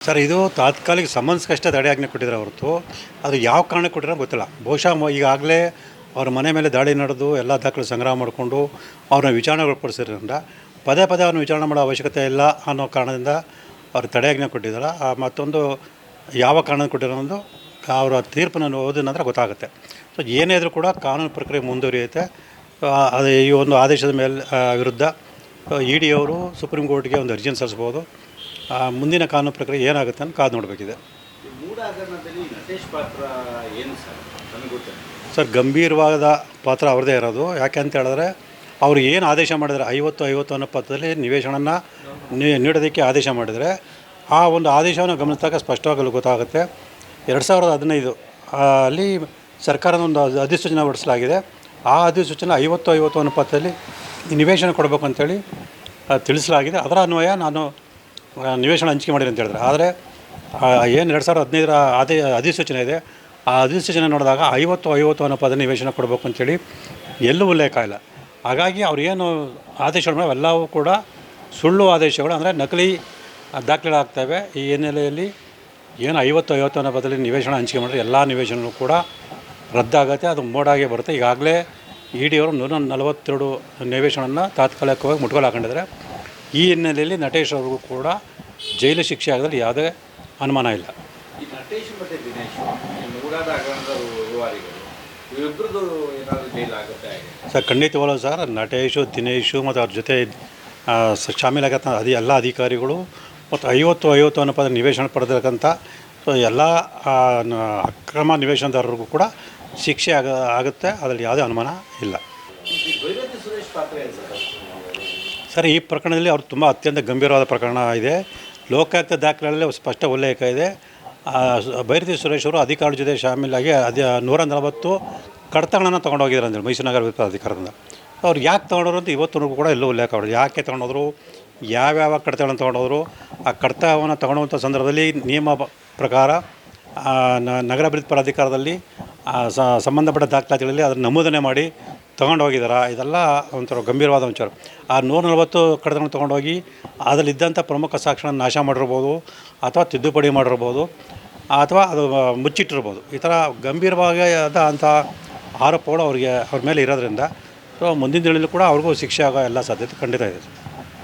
Sir, ಇದು ತಾತ್ಕಾಲಿಕ ಸಂಬಂಧಕ್ಕಷ್ಟೇ ತಡೆಯಾಜ್ಞೆ ಕೊಟ್ಟಿದ್ದಾರೆ ಹೊರತು ಅದು ಯಾವ ಕಾರಣಕ್ಕೆ ಕೊಟ್ಟಿರೋ ಗೊತ್ತಿಲ್ಲ. ಬಹುಶಃ ಮ- ಈಗಾಗಲೇ ಅವ್ರ ಮನೆ ಮೇಲೆ ದಾಳಿ ನಡೆದು ಎಲ್ಲ ದಾಖಲೆ ಸಂಗ್ರಹ ಮಾಡಿಕೊಂಡು ಅವ್ರನ್ನ ವಿಚಾರಣೆಗೊಳಪಡಿಸಿರೋದ್ರಿಂದ ಪದೇ ಪದೇ ಅವ್ರನ್ನ ವಿಚಾರಣೆ ಮಾಡೋ ಅವಶ್ಯಕತೆ ಇಲ್ಲ ಅನ್ನೋ ಕಾರಣದಿಂದ ಅವ್ರು ತಡೆಯಾಜ್ಞೆ ಕೊಟ್ಟಿದ್ದಾರೆ. ಮತ್ತೊಂದು ಯಾವ ಕಾರಣ ಕೊಟ್ಟಿರೋದು ಅವರ ತೀರ್ಪನ್ನು ಓದಿದ ನಂತರ ಗೊತ್ತಾಗುತ್ತೆ. ಸೊ ಏನೇ ಇದ್ರೂ ಕೂಡ ಕಾನೂನು ಪ್ರಕ್ರಿಯೆ ಮುಂದುವರಿಯುತ್ತೆ. ಅದು ಈ ಒಂದು ಆದೇಶದ ಮೇಲೆ ವಿರುದ್ಧ ಇ ಡಿ ಅವರು ಸುಪ್ರೀಂ ಕೋರ್ಟ್ಗೆ ಒಂದು ಅರ್ಜಿಯನ್ನು ಸಲ್ಲಿಸ್ಬೋದು ಮುಂದಿನ ಕಾನೂನು ಪ್ರಕ್ರಿಯೆ ಏನಾಗುತ್ತೆ ಅಂತ ಕಾದು ನೋಡಬೇಕಿದೆ. ಸರ್? ಗಂಭೀರವಾದ ಪಾತ್ರ ಅವ್ರದ್ದೇ ಇರೋದು. ಯಾಕೆ ಅಂತ ಹೇಳಿದ್ರೆ ಅವರು ಏನು ಆದೇಶ ಮಾಡಿದರೆ ಐವತ್ತು ಐವತ್ತು ಅನ್ನೋ ಪತ್ರದಲ್ಲಿ ನಿವೇಶನನ ನೀ- ನೀಡೋದಕ್ಕೆ ಆದೇಶ ಮಾಡಿದರೆ ಆ ಒಂದು ಆದೇಶವನ್ನು ಗಮನಿಸಿದಾಗ ಸ್ಪಷ್ಟವಾಗಲು ಗೊತ್ತಾಗುತ್ತೆ. ಎರಡು ಸಾವಿರದ ಹದಿನೈದು ಅಲ್ಲಿ ಸರ್ಕಾರದ ಒಂದು ಅಧಿ- ಅಧಿಸೂಚನೆ ಹೊರಡಿಸಲಾಗಿದೆ. ಆ ಅಧಿಸೂಚನೆ ಐವತ್ತು ಐವತ್ತು ಅನ್ನೋ ಪತ್ರದಲ್ಲಿ ನಿವೇಶನ ಕೊಡಬೇಕು ಅಂತೇಳಿ ತಿಳಿಸಲಾಗಿದೆ. ಅದರ ಅನ್ವಯ ನಾನು ನಿವೇಶನ ಹಂಚಿಕೆ ಮಾಡಿರಿ ಅಂತ ಹೇಳಿದ್ರೆ. ಆದರೆ ಏನು ಎರಡು ಸಾವಿರದ ಹದಿನೈದರ ಅದೇ ಅಧಿಸೂಚನೆ ಇದೆ, ಆ ಅಧಿಸೂಚನೆ ನೋಡಿದಾಗ ಐವತ್ತು ಐವತ್ತು ಅನ್ನೋ ಪದ ನಿವೇಶನ ಕೊಡಬೇಕು ಅಂತೇಳಿ ಎಲ್ಲೂ ಉಲ್ಲೇಖ ಇಲ್ಲ. ಹಾಗಾಗಿ ಅವ್ರು ಏನು ಆದೇಶಗಳು ಎಲ್ಲವೂ ಕೂಡ ಸುಳ್ಳು ಆದೇಶಗಳು, ಅಂದರೆ ನಕಲಿ ದಾಖಲೆಗಳಾಗ್ತವೆ. ಈ ಹಿನ್ನೆಲೆಯಲ್ಲಿ ಏನು ಐವತ್ತು ಐವತ್ತು ಅನ್ನೋ ಬದಲಿ ನಿವೇಶನ ಹಂಚಿಕೆ ಮಾಡಿದ್ರೆ ಎಲ್ಲ ನಿವೇಶನಗಳು ಕೂಡ ರದ್ದಾಗುತ್ತೆ, ಅದು ಮೋಡಾಗೆ ಬರುತ್ತೆ. ಈಗಾಗಲೇ ಇ ಡಿ ಅವರು ನೂರ ನಲವತ್ತೆರಡು ನಿವೇಶನವನ್ನು ತಾತ್ಕಾಲಿಕವಾಗಿ ಮುಟ್ಗೋಲು ಹಾಕೊಂಡಿದ್ದಾರೆ. ಈ ಹಿನ್ನೆಲೆಯಲ್ಲಿ ನಟೇಶ್ ಅವ್ರಿಗೂ ಕೂಡ ಜೈಲು ಶಿಕ್ಷೆ ಆಗದಲ್ಲಿ ಯಾವುದೇ ಅನುಮಾನ ಇಲ್ಲ. ಈ ನಟೇಶ್ ಮತ್ತು ದಿನೇಶ್ ಈ ಮೂಡಾದ ಹಗರಣದ ರೂವಾರಿಗಳು ಇವಿಬ್ಬರದು ಏನಾದರೂ ಜೈಲು ಆಗುತ್ತೆ ಹಾಗೆ? ಸರ್ ಖಂಡಿತವಾಗ ಸರ್ ನಟೇಶು ದಿನೇಶು ಮತ್ತು ಅವ್ರ ಜೊತೆ ಶಾಮೀಲಾಗತ್ತ ಅದೇ ಎಲ್ಲ ಅಧಿಕಾರಿಗಳು ಮತ್ತು ಐವತ್ತು ಐವತ್ತು ಅನ್ನೋ ಪದ ನಿವೇಶನ ಪಡೆದಿರತಕ್ಕಂಥ ಸೊ ಎಲ್ಲ ಅಕ್ರಮ ನಿವೇಶನದಾರರಿಗೂ ಕೂಡ ಶಿಕ್ಷೆ ಆಗ ಆಗುತ್ತೆ ಅದರಲ್ಲಿ ಯಾವುದೇ ಅನುಮಾನ ಇಲ್ಲ ಈ ಭೈರತಿ ಸುರೇಶ್ ಪಾತ್ರ ಏನು ಸರ್ ಸರ್, ಈ ಪ್ರಕರಣದಲ್ಲಿ ಅವ್ರು ತುಂಬ ಅತ್ಯಂತ ಗಂಭೀರವಾದ ಪ್ರಕರಣ ಇದೆ. ಲೋಕಾಯುಕ್ತ ದಾಖಲೆಗಳಲ್ಲಿ ಸ್ಪಷ್ಟ ಉಲ್ಲೇಖ ಇದೆ. ಭೈರತಿ ಸುರೇಶ್ ಅವರು ಅಧಿಕಾರಿ ಜೊತೆ ಶಾಮೀಲಾಗಿ ಅದೇ, ನೂರ ನಲವತ್ತು ಕಡತಗಳನ್ನು ತೊಗೊಂಡೋಗಿದ್ದಾರೆ ಅಂತೇಳಿ ಮೈಸೂರು ನಗರ ವಿಭಾಗ ಅಧಿಕಾರದಿಂದ. ಅವ್ರು ಯಾಕೆ ತೊಗೊಂಡೋರು ಅಂತ ಇವತ್ತೂ ಕೂಡ ಎಲ್ಲೂ ಉಲ್ಲೇಖ ಮಾಡೋದು ಯಾಕೆ ತೊಗೊಂಡೋದ್ರು? ಯಾವ್ಯಾವ ಕಡತಗಳನ್ನು ತೊಗೊಂಡೋದ್ರು? ಆ ಕಡತವನ್ನು ತೊಗೊಳುವಂಥ ಸಂದರ್ಭದಲ್ಲಿ ನಿಯಮ ಪ್ರಕಾರ ನಗರಾಭಿವೃದ್ಧಿ ಪ್ರಾಧಿಕಾರದಲ್ಲಿ ಸಂಬಂಧಪಟ್ಟ ದಾಖಲಾತಿಗಳಲ್ಲಿ ಅದನ್ನು ನಮೂದನೆ ಮಾಡಿ ತೊಗೊಂಡು ಹೋಗಿದಾರ? ಇದೆಲ್ಲ ಒಂಥರ ಗಂಭೀರವಾದ ವಿಚಾರ. ಆ ನೂರ ನಲವತ್ತು ಕಡತಗಳನ್ನು ತೊಗೊಂಡೋಗಿ ಅದರಲ್ಲಿದ್ದಂಥ ಪ್ರಮುಖ ಸಾಕ್ಷಿಗಳನ್ನು ನಾಶ ಮಾಡಿರ್ಬೋದು, ಅಥವಾ ತಿದ್ದುಪಡಿ ಮಾಡಿರ್ಬೋದು, ಅಥವಾ ಅದು ಮುಚ್ಚಿಟ್ಟಿರ್ಬೋದು. ಈ ಥರ ಗಂಭೀರವಾದ ಅಂಥ ಆರೋಪಗಳು ಅವರಿಗೆ ಅವ್ರ ಮೇಲೆ ಇರೋದ್ರಿಂದ, ಸೊ ಮುಂದಿನ ದಿನದಲ್ಲೂ ಕೂಡ ಅವ್ರಿಗೂ ಶಿಕ್ಷೆ ಆಗೋ ಎಲ್ಲ ಸಾಧ್ಯತೆ ಖಂಡಿತ ಇದೆ.